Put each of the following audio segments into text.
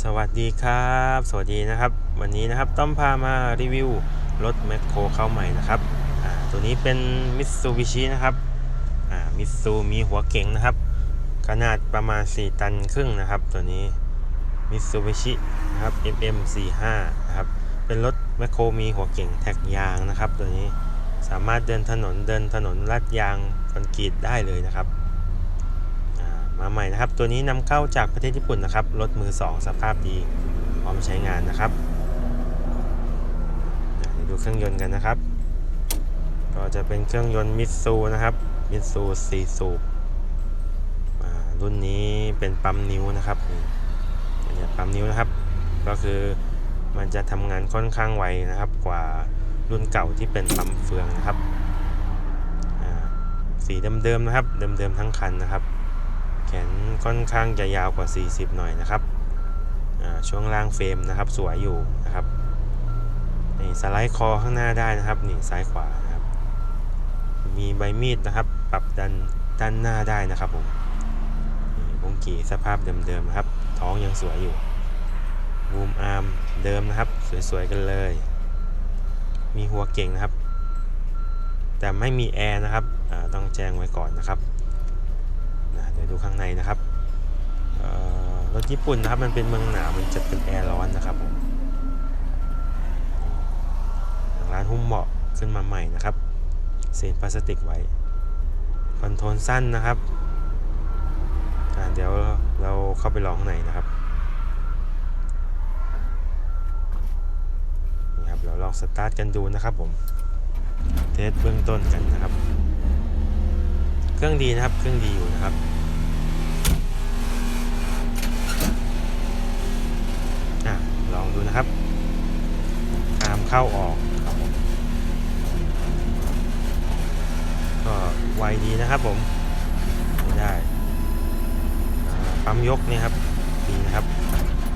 สวัสดีครับ สวัสดีนะครับ วันนี้นะครับต้อมพามารีวิวรถแมคโครเข้าใหม่นะครับตัวนี้เป็นมิตซูบิชินะครับมิตซูมีหัวเก๋งนะครับ ขนาดประมาณ 4 ตันครึ่งนะครับ ตัวนี้มิตซูบิชินะครับ MM45 นะครับเป็นรถแมคโครมีหัวเก๋งแท็กยางนะครับ ตัวนี้สามารถเดินถนนเดินถนนลาดยางคอนกรีตได้เลยนะครับ มาใหม่นะครับ ตัวนี้นำเข้าจากประเทศญี่ปุ่นนะครับ รถมือ 2 สภาพดีพร้อมใช้งานนะครับอ่าดูเครื่องยนต์กันนะครับ ก็จะเป็นเครื่องยนต์มิตซูนะครับมิตซู4สูบรุ่นนี้เป็นปั๊มนิ้วนะครับอันเนี้ยปั๊มนิ้วนะครับ ก็คือมันจะทำงานค่อนข้างไวนะครับ กว่ารุ่นเก่าที่เป็นปั๊มเฟืองนะครับสีเดิมๆนะครับ เดิมๆทั้งคันนะครับ ขนค่อนข้างจะยาวกว่า 40 หน่อยนะครับอ่าช่วงล่างเฟรมนะครับสวยอยู่นะครับนี่สไลด์คอข้างหน้าได้นะครับนี่ซ้ายขวานะครับมีใบมีดนะครับ ปรับดันด้านหน้าได้นะครับผมนี่บงกีสภาพเดิมๆนะครับ ท้องยังสวยอยู่วูมอาร์มเดิมนะครับ สวยๆกันเลย มีหัวเก่งนะครับ แต่ไม่มีแอร์นะครับอ่าต้องแจ้งไว้ก่อนนะครับ ข้างในนะครับรถญี่ปุ่นนะครับมันเป็นเมืองหนาวมันจะเป็นแอร์ร้อนนะครับผมร้านหุ้มเบาะขึ้นมาใหม่นะครับเศษพลาสติกไว้คอนโทรลสั้นนะครับเดี๋ยวเราเข้าไปลองข้างในนะครับนี่ครับเราลองสตาร์ทกันดูนะครับผมเทสเบื้องต้นกันนะครับ เครื่องดีนะครับเครื่องดีอยู่นะครับ อะ ลองดูนะครับอาม เข้าออกครับก็ไวดีนะครับผมไมได้ปั๊มยกนี่ครับดีนะครับ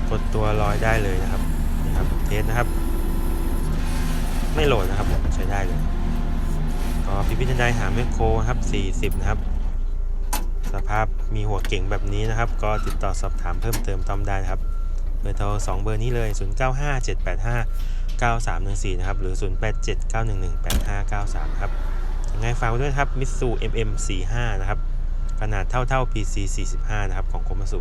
กดตัวลอยได้เลยนะครับนี่ครับเทสนะครับ ไม่โหลดนะครับผมใช้ได้เลยก็พิพิธภัณฑ์หาแมคโครครับ 40 นะครับ สภาพมีหัวเก่งแบบนี้นะครับ ก็ติดต่อสอบถามเพิ่มเติมต้อมได้ครับเบอร์โทร2เบอร์นี้เลย 9314 นะครับ หรือ 0879118593 ครับยังไงฝากไว้ด้วยครับ Mitsu MM45 นะครับ ขนาดเท่าเท่า PC 45 นะครับ ของโคมาสุ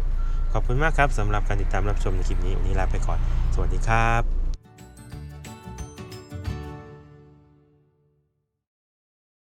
ขอบคุณมากครับสำหรับการติดตามรับชมในคลิปนี้ วันนี้ลาไปก่อน สวัสดีครับ